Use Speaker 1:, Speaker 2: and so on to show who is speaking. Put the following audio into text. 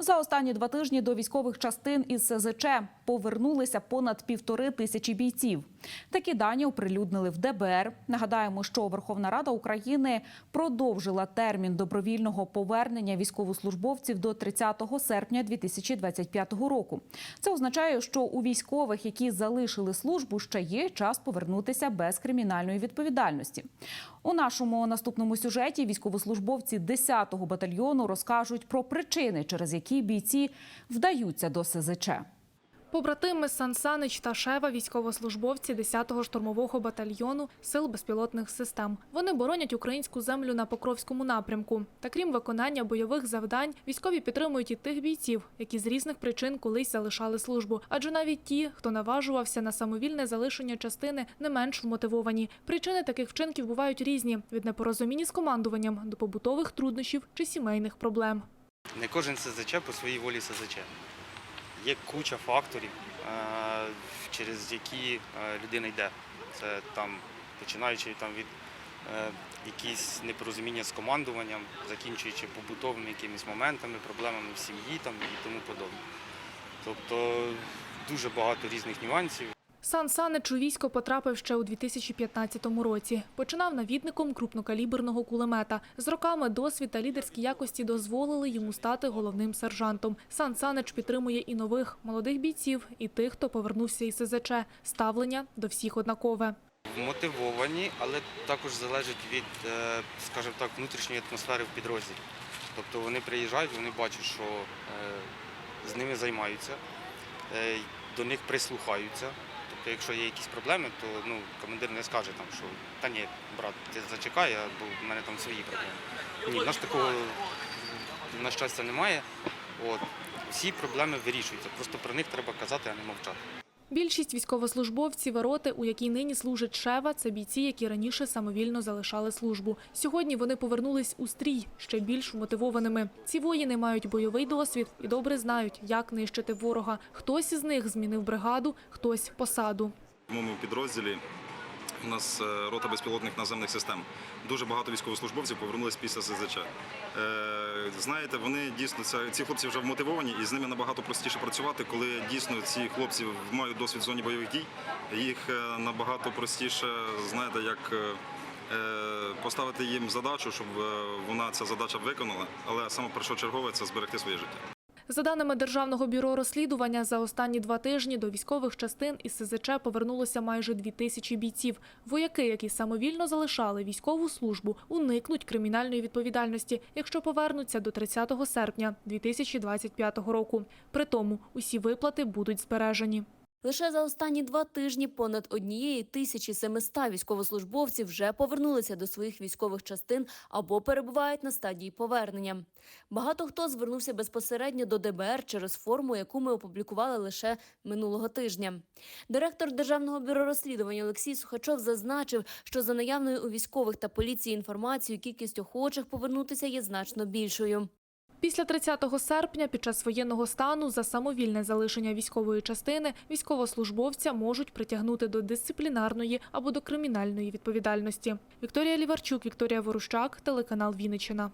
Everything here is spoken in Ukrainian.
Speaker 1: За останні два тижні до військових частин із СЗЧ повернулися понад півтори тисячі бійців. Такі дані оприлюднили в ДБР. Нагадаємо, що Верховна Рада України продовжила термін добровільного повернення військовослужбовців до 30 серпня 2025 року. Це означає, що у військових, які залишили службу, ще є час повернутися без кримінальної відповідальності. У нашому наступному сюжеті військовослужбовці 10-го батальйону розкажуть про причини, через які бійці вдаються до СЗЧ.
Speaker 2: Побратими Сан Санич та Шева, військовослужбовці 10-го штурмового батальйону Сил безпілотних систем. Вони боронять українську землю на Покровському напрямку. Та крім виконання бойових завдань, військові підтримують і тих бійців, які з різних причин колись залишали службу. Адже навіть ті, хто наважувався на самовільне залишення частини, не менш вмотивовані. Причини таких вчинків бувають різні: від непорозуміння з командуванням до побутових труднощів чи сімейних проблем.
Speaker 3: Не кожен СЗЧ по своїй волі СЗЧ. Є куча факторів, е, через які е, людина йде. Це там, починаючи там, від е, якісь непорозуміння з командуванням, закінчуючи побутовими якимись моментами, проблемами в сім'ї там, і тому подобне. Тобто дуже багато різних нюансів.
Speaker 2: Сан Санич у військо потрапив ще у 2015 році. Починав навідником крупнокаліберного кулемета. З роками досвід та лідерські якості дозволили йому стати головним сержантом. Сан Санич підтримує і нових молодих бійців, і тих, хто повернувся із СЗЧ. Ставлення до всіх однакове.
Speaker 3: Мотивовані, але також залежить від, е, скажімо так, внутрішньої атмосфери в підрозділі. Тобто вони приїжджають, вони бачать, що е, з ними займаються, е, до них прислухаються. Тобто, якщо є якісь проблеми, то ну, командир не скаже, там, що та ні, брат, ти зачекай, бо в мене там свої проблеми. Ні, в нас такого, на щастя, немає. От. Всі проблеми вирішуються, просто про них треба казати, а не мовчати.
Speaker 2: Більшість військовослужбовців роти, у якій нині служить Шева, це бійці, які раніше самовільно залишали службу. Сьогодні вони повернулись у стрій ще більш мотивованими. Ці воїни мають бойовий досвід і добре знають, як нищити ворога. Хтось із них змінив бригаду, хтось посаду.
Speaker 4: В підрозділі у нас е, рота безпілотних наземних систем. Дуже багато військовослужбовців повернулись після СЗЧ. Е, Знаєте, вони дійсно ці хлопці вже вмотивовані, і з ними набагато простіше працювати, коли дійсно ці хлопці мають досвід в зоні бойових дій. Їх е, набагато простіше, знаєте, як поставити їм задачу, щоб вона ця задача виконала. Але саме першочергове це зберегти своє життя.
Speaker 2: За даними Державного бюро розслідування, за останні два тижні до військових частин із СЗЧ повернулося майже дві тисячі бійців. Вояки, які самовільно залишали військову службу, уникнуть кримінальної відповідальності, якщо повернуться до 30 серпня 2025 року. При тому усі виплати будуть збережені.
Speaker 5: Лише за останні два тижні понад однієї тисячі 700 військовослужбовців вже повернулися до своїх військових частин або перебувають на стадії повернення. Багато хто звернувся безпосередньо до ДБР через форму, яку ми опублікували лише минулого тижня. Директор Державного бюро розслідувань Олексій Сухачов зазначив, що за наявною у військових та поліції інформацією кількість охочих повернутися є значно більшою.
Speaker 2: Після 30 серпня під час воєнного стану за самовільне залишення військової частини військовослужбовця можуть притягнути до дисциплінарної або до кримінальної відповідальності. Вікторія Ліварчук, Вікторія Ворущак, телеканал Вінниччина.